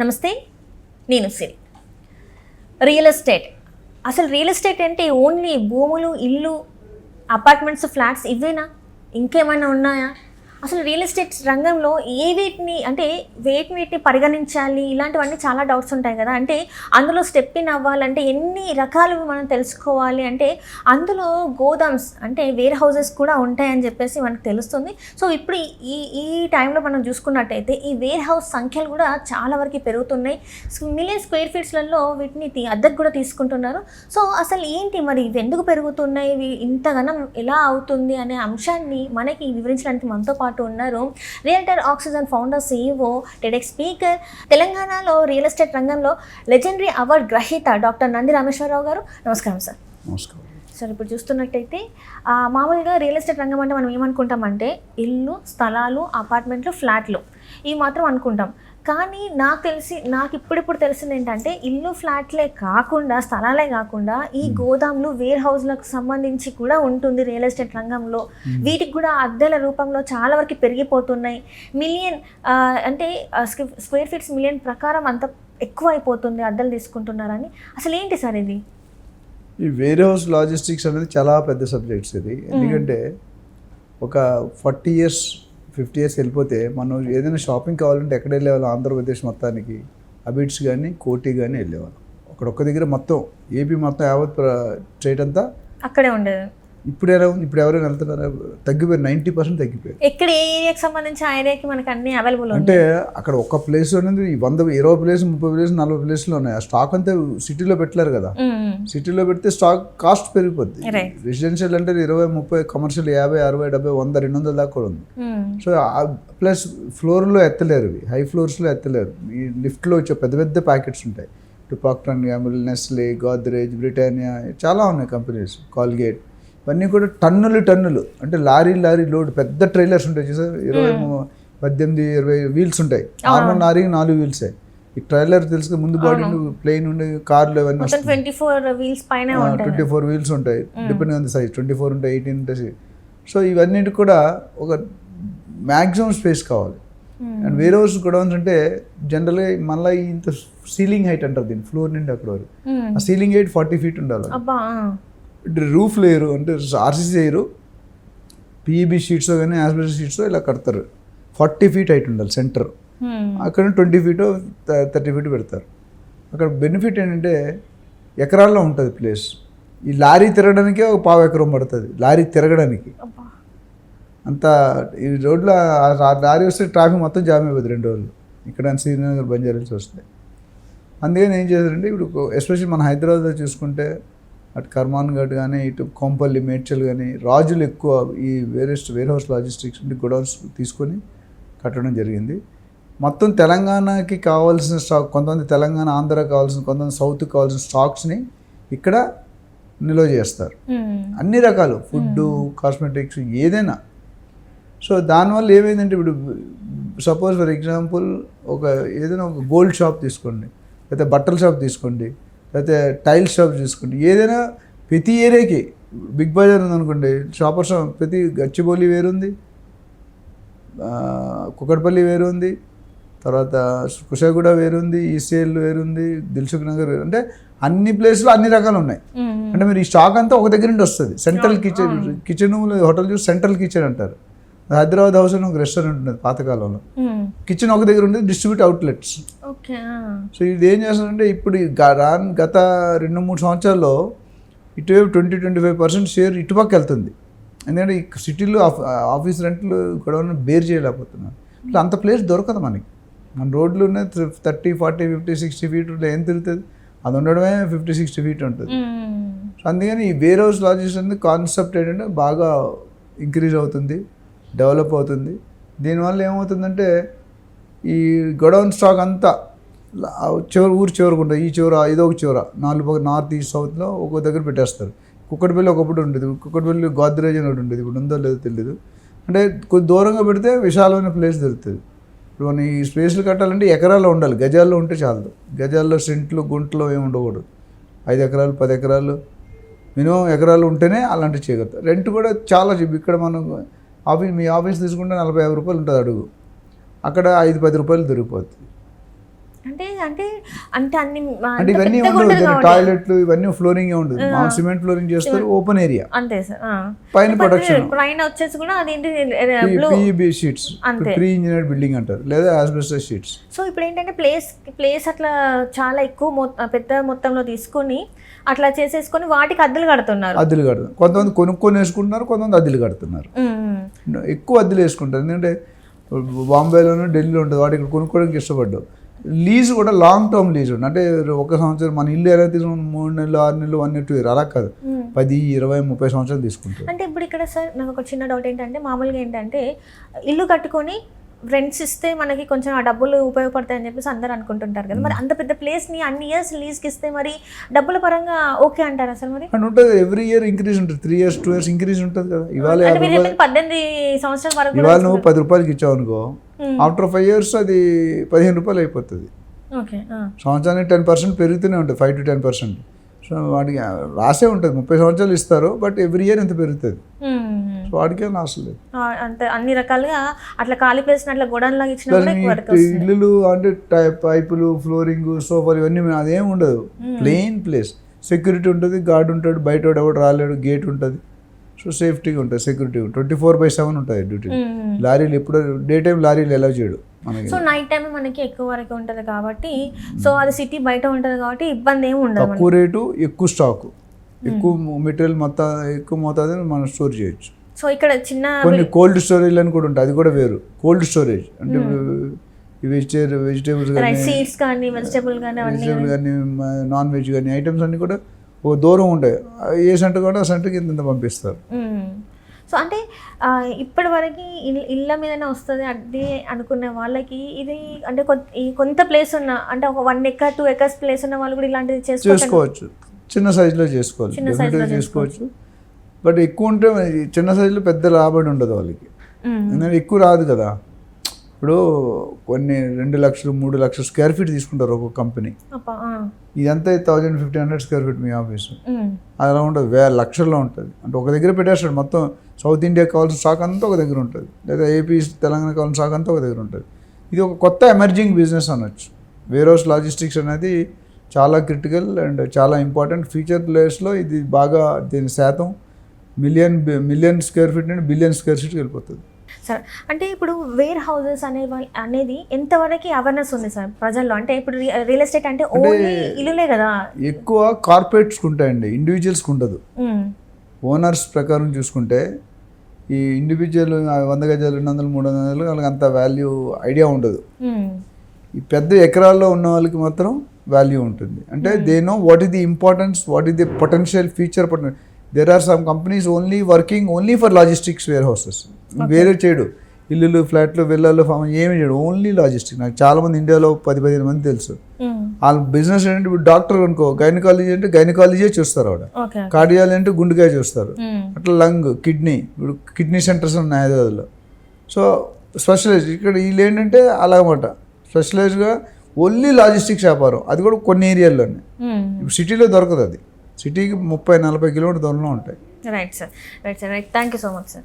నమస్తే నేను Siri. Real estate అసలు రియల్ ఎస్టేట్ అంటే ఓన్లీ భూములు ఇల్లు అపార్ట్మెంట్స్ ఫ్లాట్స్ ఇవేనా? ఇంకేమైనా ఉన్నాయా? అసలు రియల్ ఎస్టేట్ రంగంలో ఏ వీటిని అంటే వేటి వీటిని పరిగణించాలి? ఇలాంటివన్నీ చాలా డౌట్స్ ఉంటాయి కదా. అంటే అందులో స్టెప్ ఇన్ అవ్వాలంటే ఎన్ని రకాలు మనం తెలుసుకోవాలి? అంటే అందులో గోదామ్స్ అంటే వేర్ హౌసెస్ కూడా ఉంటాయని చెప్పేసి మనకు తెలుస్తుంది. సో ఇప్పుడు ఈ ఈ టైంలో మనం చూసుకున్నట్టయితే ఈ వేర్ హౌస్ సంఖ్యలు కూడా చాలా వరకు పెరుగుతున్నాయి. మిలియన్ స్క్వేర్ ఫీట్స్లలో వీటిని తీ- అద్దెకు కూడా తీసుకుంటున్నారు. సో అసలు ఏంటి మరి? ఇవి ఎందుకు పెరుగుతున్నాయి? ఇవి ఇంతగానం ఎలా అవుతుంది? అనే అంశాన్ని మనకి వివరించడానికి మనతో పాటు ఉన్నారు. Realtor oxygen founder CEO TEDx speaker తెలంగాణలో రియల్ ఎస్టేట్ రంగంలో లెజెండరీ అవార్డ్ గ్రహీత డాక్టర్ నంది రామేశ్వరరావు గారు. నమస్కారం సార్ నమస్కారం. సార్ ఇప్పుడు చూస్తున్నట్టయితే మామూలుగా రియల్ ఎస్టేట్ రంగం అంటే మనం ఏమనుకుంటామంటే ఇల్లు స్థలాలు అపార్ట్మెంట్లు ఫ్లాట్లు ఇవి మాత్రం అనుకుంటాం. కానీ నాకు తెలిసి నాకు ఇప్పుడిప్పుడు తెలిసింది ఏంటంటే ఇల్లు ఫ్లాట్లే కాకుండా స్థలాలే కాకుండా ఈ గోదాంలు వేర్ హౌస్లకు సంబంధించి కూడా ఉంటుంది రియల్ ఎస్టేట్ రంగంలో. వీటికి కూడా అద్దెల రూపంలో చాలా వరకు పెరిగిపోతున్నాయి. మిలియన్ అంటే స్క్వేర్ ఫీట్స్ మిలియన్ ప్రకారం అంత ఎక్కువ అయిపోతుంది అద్దెలు తీసుకుంటున్నారని. అసలు ఏంటి సార్ ఇది? ఈ వేర్ హౌస్ లాజిస్టిక్స్ అనేది చాలా పెద్ద సబ్జెక్ట్స్ ఇది. ఎందుకంటే ఒక ఫార్టీ ఇయర్స్ ఫిఫ్టీ ఇయర్స్ వెళ్ళిపోతే మనం ఏదైనా షాపింగ్ కావాలంటే ఎక్కడ వెళ్ళేవాళ్ళం? ఆంధ్రప్రదేశ్ మొత్తానికి. అబిట్స్ కానీ కోటి కానీ వెళ్ళేవాళ్ళం. అక్కడ ఒక్క దగ్గర మొత్తం ఏపీ మొత్తం యావత్ స్టేట్ అంతా అక్కడే ఉండేది. ఇప్పుడు ఎలా ఉంది? ఇప్పుడు ఎవరైనా వెళ్తున్నారు? తగ్గిపోయారు. నైంటీ పర్సెంట్ తగ్గిపోయారు. ఎక్కడ ఏ ఏరియాకి సంబంధించి ఆ ఏరియాకి మనకి అన్ని అవైలబుల్ అంటే అక్కడ ఒక్క ప్లేస్ అనేది వంద ఇరవై ప్లేస్ ముప్పై ప్లేస్ నలభై ప్లేస్లో ఉన్నాయి. ఆ స్టాక్ అంతా సిటీలో పెట్టలేరు కదా. సిటీలో పెడితే స్టాక్ కాస్ట్ పెరిగిపోద్ది. రెసిడెన్షియల్ అంటే ఇరవై ముప్పై కమర్షియల్ యాభై అరవై డెబ్బై వంద రెండు వందల దాకా కూడా ఉంది. సో ప్లస్ ఫ్లోర్లో ఎత్తలేరు ఇవి. హై ఫ్లోర్స్లో ఎత్తలేరు. ఈ లిఫ్ట్లో వచ్చే పెద్ద పెద్ద ప్యాకెట్స్ ఉంటాయి. ఇటు Procter and Gamble Nestle Godrej Britannia చాలా ఉన్నాయి కంపెనీస్. కాల్గేట్ ఇవన్నీ కూడా టన్నులు టన్నులు. అంటే లారీ లారీ లోడ్ పెద్ద ట్రైలర్స్ ఉంటాయి చూసారు ఇరవై పద్దెనిమిది ఇరవై వీల్స్ ఉంటాయి. నార్మల్ లారీకి నాలుగు వీల్సే. ఈ ట్రైలర్ తెలుసు ముందు బాడీ ప్లేన్ ఉండే కార్లు అవన్నీ ట్వంటీ ఫోర్ వీల్స్ పైన ట్వంటీ ఫోర్ వీల్స్ ఉంటాయి. Depending on the size twenty four ఉంటాయి ఎయిటీన్ ఉంటాయి సో. ఇవన్నిటి కూడా ఒక మ్యాక్సిమం స్పేస్ కావాలి. అండ్ వేరే హౌస్ గొడవన్స్ అంటే జనరల్గా మళ్ళీ ఇంత సీలింగ్ హైట్ అంటారు దీన్ని ఫ్లోర్ నుండి అక్కడ వరకు. ఆ సీలింగ్ హైట్ ఫార్టీ ఫీట్ ఉండాలి. రూఫ్ లేయరు అంటే ఆర్సీసీ లేయరు పీఈబీ షీట్స్ కానీ యాస్బెస్ షీట్స్ ఇలా కడతారు. ఫార్టీ ఫీట్ హైట్ ఉండాలి సెంటర్ Hmm. అక్కడ ట్వంటీ ఫీట్ థర్టీ ఫీట్ పెడతారు. అక్కడ బెనిఫిట్ ఏంటంటే ఎకరాల్లో ఉంటుంది ప్లేస్ ఈ లారీ తిరగడానికే ఒక పావు ఎకరం పడుతుంది లారీ తిరగడానికి. అంత ఈ రోడ్లో లారీ వస్తే ట్రాఫిక్ మొత్తం జామ్ అయిపోతుంది రెండు రోజులు. ఇక్కడ శ్రీనగర్ బంజారాల్సి వస్తాయి. అందుకని ఏం చేశారంటే ఇప్పుడు ఎస్పెషల్లీ మన హైదరాబాద్లో చూసుకుంటే అటు కర్మాన్ ఘాట్ కానీ ఇటు కొంపల్లి మేడ్చల్ కానీ రాజులు ఎక్కువ ఈ వేరెస్ట్ వేర్ హౌస్ లాజిస్టిక్స్ నుండి గొడవల్స్ తీసుకొని కట్టడం జరిగింది. మొత్తం తెలంగాణకి కావాల్సిన స్టాక్ కొంతమంది తెలంగాణ ఆంధ్ర కావాల్సిన కొంతమంది సౌత్కి కావాల్సిన స్టాక్స్ని ఇక్కడ నిల్వ చేస్తారు. అన్ని రకాలు ఫుడ్ కాస్మెటిక్స్ ఏదైనా. సో దానివల్ల ఏమైందంటే ఇప్పుడు సపోజ్ ఫర్ ఎగ్జాంపుల్ ఒక ఏదైనా ఒక గోల్డ్ షాప్ తీసుకోండి లేకపోతే బట్టల షాప్ తీసుకోండి లేకపోతే టైల్ షాప్ తీసుకోండి ఏదైనా ప్రతి ఏరియాకి బిగ్ బజార్ ఉందనుకోండి షాపర్ షాప్ ప్రతి గచ్చిబౌలి వేరుంది ఆ, కుకట్పల్లి వేరుంది తర్వాత కుషాగూడ వేరుంది ఈసీఎల్ వేరుంది దిల్సుఖ్ నగర్ వేరు అంటే అన్ని ప్లేస్లో అన్ని రకాలు ఉన్నాయి. అంటే మీరు ఈ స్టాక్ అంతా ఒక దగ్గర నుండి వస్తుంది. సెంట్రల్ కిచెన్ కిచెన్ హోటల్ చూసి సెంట్రల్ కిచెన్ అంటారు. హైదరాబాద్ హౌస్ అని ఒక రెస్టారెంట్ ఉండేది పాతకాలంలో. Hmm. కిచెన్ ఒక దగ్గర ఉండేది డిస్ట్రిబ్యూట్ అవుట్లెట్స్ ఓకే సో ఇది ఏం చేస్తుందంటే ఇప్పుడు రాన్ గత రెండు మూడు సంవత్సరాల్లో ఇటువైపు twenty twenty five percent share ఇటుపక్క వెళ్తుంది. ఎందుకంటే ఈ సిటీలో ఆఫ్- ఆఫీస్ రెంట్లు గొడవను బేర్ చేయలేకపోతున్నారు. ఇట్లా అంత ప్లేస్ దొరకదు మనకి. మన రోడ్లు ఉన్నాయి thirty forty fifty sixty feet ఏం తిరుగుతుంది? అది ఉండడమే ఫిఫ్టీ సిక్స్టీ ఫీట్ ఉంటుంది. Hmm. సో అందుకని ఈ వేర్ హౌస్ లాజిస్టిక్స్ అనేది కాన్సెప్ట్ ఏంటంటే బాగా ఇంక్రీజ్ అవుతుంది. డెవలప్ అవుతుంది. దీనివల్ల ఏమవుతుందంటే ఈ గొడౌన్ స్టాక్ అంతా చివరి ఊరు చివరకుంటుంది ఈ చివర ఇదో ఒక చివర నాలుగు నార్త్ ఈస్ట్ సౌత్లో ఒక్కో దగ్గర పెట్టేస్తారు. కుక్కటిపల్లి ఒకప్పుడు ఉండేది. కుక్కటిపల్లి గోద్రేజ్ అని ఒకటి ఉండేది. ఇప్పుడు ఉందో లేదో తెలియదు అంటే కొద్ది దూరంగా పెడితే విశాలమైన ప్లేస్ దొరుకుతుంది. ఇప్పుడు మనం ఈ స్పేస్లు కట్టాలంటే ఎకరాల్లో ఉండాలి. గజాల్లో ఉంటే చాలదు. గజాల్లో సెంట్లు గుంటలు ఏమి ఉండకూడదు. ఐదు ఎకరాలు పది ఎకరాలు మినిమం ఎకరాలు ఉంటేనే అలాంటివి చేయగలుగుతారు రెంట్ కూడా చాలా ఇక్కడ మనం ఆఫీస్ మీ ఆఫీస్ తీసుకుంటే నలభై యాభై రూపాయలు ఉంటుంది అడుగు. అక్కడ ఐదు పది రూపాయలు దొరికిపోతుంది అంటే అంటే అంటే అన్ని అంటే ఇవన్నీ ఉండదు. టాయిలెట్లు ఇవన్నీ ఫ్లోరింగ్ ఉండదు. మామూలు సిమెంట్ ఫ్లోరింగ్ చేస్తారు ఓపెన్ ఏరియా. అంతే సార్. పైన ప్రొడక్షన్. పైన వచ్చేసి కూడా అదేంటి blue PEB sheets. Pre engineered building అంటారు. లేదా ఆస్బెస్టస్ షీట్స్ సో ఇప్పుడు ఏంటంటే ప్లేస్ ప్లేస్ అట్లా చాలా ఎక్కువ పెద్ద మొత్తంలో తీసుకొని అట్లా చేసేసుకొని వాటికి అద్దెలు కడుతున్నారు. అద్దెలు కడతారు కొంతమంది కొనుక్కొని వేసుకుంటున్నారు కొంతమంది అద్దెలు కడుతున్నారు. ఎక్కువ అద్దెలు వేసుకుంటారు. ఎందుకంటే బాంబేలోనూ ఢిల్లీలో ఉంటుంది వాటి ఇక్కడ కొనుక్కోవడానికి ఇష్టపడ్డావు. లీజ్ కూడా లాంగ్ టర్మ్ లీజ్ ఉంటుంది అంటే ఒక సంవత్సరం మన ఇల్లు ఎలా తీసుకుని మూడు నెలలు ఆరు నెలలు వన్ టూ ఇయర్. అలా కాదు. పది ఇరవై ముప్పై సంవత్సరాలు తీసుకుంటారు. అంటే ఇప్పుడు ఇక్కడ సార్ నాకు ఒక చిన్న డౌట్ ఏంటంటే మామూలుగా ఏంటంటే ఇల్లు కట్టుకొని రెంట్స్ ఇస్తే మనకి కొంచెం ఆ డబ్బులు ఉపయోగపడతాయని చెప్పేసి అందరూ అనుకుంటుంటారు కదా. మరి అంత పెద్ద ప్లేస్ని అన్ని ఇయర్స్ లీజ్కి ఇస్తే మరి డబ్బుల పరంగా ఓకే అంటారా సార్ మరి? అండ్ ఉంటుంది ఎవ్రీ ఇయర్ ఇంక్రీజ్ ఉంటుంది. Three years two years increase ఉంటుంది కదా. ఇవాళ పద్దెనిమిది సంవత్సరాల వరకు ఇవాళ నువ్వు పది రూపాయలకి ఇచ్చావు అనుకో Hmm. ఆఫ్టర్ ఫైవ్ ఇయర్స్ అది పదిహేను రూపాయలు అయిపోతుంది. సంవత్సరానికి టెన్ పర్సెంట్ పెరుగుతూనే ఉంటుంది five to ten percent so వాడికి రాసే ఉంటుంది. ముప్పై సంవత్సరాలు ఇస్తారు బట్ ఎవ్రీ ఇయర్ ఇంత పెరుగుతుంది. సో వాడికే లాస్ లేదు. అంత అన్ని రకాలుగా అట్లా ఖాళీ ప్లేస్ అట్లా గోడౌన్ లాగా ఇచ్చినా ఇల్లులు అంటే పైపులు ఫ్లోరింగ్ సోఫాలు ఇవన్నీ అదేం ఉండదు. Plain place. సెక్యూరిటీ ఉంటుంది గార్డ్ ఉంటాడు బయట వాడు ఎవడు రాలేడు గేట్ ఉంటుంది. సో సేఫ్టీగా ఉంటుంది security. Twenty four by seven ఉంటుంది డ్యూటీ. లారీలు ఎప్పుడు డే టైం లారీలు ఎలా చేయడు. సో నైట్ టైం మనకి ఎక్కువ వరకు ఉంటుంది కాబట్టి సో అది సిటీ బయట ఉంటుంది కాబట్టి ఇబ్బంది ఏమి ఉండదు. తక్కువ రేటు ఎక్కువ స్టాక్ ఎక్కువ మెటీరియల్ మొత్తం ఎక్కువ మోతాదు మనం స్టోర్ చేయొచ్చు. సో ఇక్కడ చిన్న కొన్ని కోల్డ్ స్టోరేజ్ అని కూడా ఉంటాయి అది కూడా వేరు. కోల్డ్ స్టోరేజ్ అంటే వెజిటేబుల్ వెజిటేబుల్స్ కానీ సీడ్స్ కానీ వెజిటేబుల్ కానీ వెజిటేబుల్ కానీ నాన్ వెజ్ కానీ ఐటమ్స్ అన్నీ కూడా ఓ దూరం ఉంటాయి. ఏ సెంటర్ కూడా ఆ సెంటర్కి ఇంత పంపిస్తారు. సో అంటే ఇప్పటి వరకు ఇళ్ళ మీదనే వస్తుంది అది అనుకునే వాళ్ళకి ఇది అంటే కొంత ప్లేస్ ఉన్న అంటే ఒక one acre two acres place ఉన్న వాళ్ళు కూడా ఇలాంటిది చేసుకోవచ్చు చేసుకోవచ్చు. చిన్న సైజులో డెఫినెట్గా చేసుకోవచ్చు. బట్ ఎక్కువ ఉంటే చిన్న సైజులో పెద్ద రాబడి ఉండదు వాళ్ళకి. ఎందుకంటే ఎక్కువ రాదు కదా. ఇప్పుడు కొన్ని రెండు లక్షలు మూడు లక్షలు స్క్వేర్ ఫీట్ తీసుకుంటారు ఒక్కొక్క కంపెనీ. ఇదంతా thousand fifteen hundred square feet మీ ఆఫీసు. అలా ఉండదు వేల లక్షల్లో ఉంటుంది. అంటే ఒక దగ్గర పెట్టేస్తాడు మొత్తం సౌత్ ఇండియా కావాల్సిన స్టాక్ అంతా ఒక దగ్గర ఉంటుంది. లేదా ఏపీ తెలంగాణ కావాల్సిన స్టాక్ అంతా ఒక దగ్గర ఉంటుంది. ఇది ఒక కొత్త ఎమర్జింగ్ బిజినెస్ అనొచ్చు. వేర్ హౌస్ లాజిస్టిక్స్ అనేది చాలా క్రిటికల్ అండ్ చాలా ఇంపార్టెంట్ ఫ్యూచర్ ప్లేస్లో ఇది బాగా దీని శాతం. మిలియన్ మిలియన్ స్క్వేర్ ఫీట్ నుండి బిలియన్ స్క్వేర్ ఫీట్కి వెళ్ళిపోతుంది. సరే అంటే ఇప్పుడు వేర్ హౌసెస్ అనే అనేది ఎంతవరకు అవేర్నెస్ ఉంది సార్ ప్రజల్లో? అంటే ఇప్పుడు రియల్ ఎస్టేట్ అంటే ఓన్లీ ఇల్లులే కదా? ఎక్కువ కార్పొరేట్స్కి ఉంటాయండి ఇండివిజువల్స్కి ఉండదు. ఓనర్స్ ప్రకారం చూసుకుంటే ఈ ఇండివిజువల్ వంద గజాలు రెండు వందలు మూడు వందలు వాళ్ళకి అంత వాల్యూ ఐడియా ఉండదు. ఈ పెద్ద ఎకరాల్లో ఉన్న వాళ్ళకి మాత్రం వాల్యూ ఉంటుంది. అంటే they know what is the importance what is the potential future పొటెన్ there are some companies only working only for logistics warehouses వేరే చేయడు. ఇల్లులు ఫ్లాట్లు విల్లాలు ఫామ్ ఏమి చేయడు. ఓన్లీ లాజిస్టిక్ నాకు చాలా మంది ఇండియాలో పది పదిహేను మంది తెలుసు. వాళ్ళ బిజినెస్ ఏంటంటే ఇప్పుడు డాక్టర్ అనుకో గైనకాలజీ అంటే గైనకాలజీ చూస్తారు ఆవిడ. కార్డియాలజీ అంటే గుండెకాయ చూస్తారు. మ్మ్. అట్లా లంగ్ కిడ్నీ. ఇప్పుడు కిడ్నీ సెంటర్స్ ఉన్నాయి హైదరాబాద్లో. సో స్పెషలైజ్ ఇక్కడ వీళ్ళు ఏంటంటే అలాగమాట స్పెషలైజ్గా ఓన్లీ లాజిస్టిక్స్ వ్యాపారం. అది కూడా కొన్ని ఏరియాల్లోనే. సిటీలో దొరకదు అది. సిటీకి ముప్పై నలభై కిలోమీటర్ దూరంలో ఉంటాయి. Right sir right sir right thank you so much sir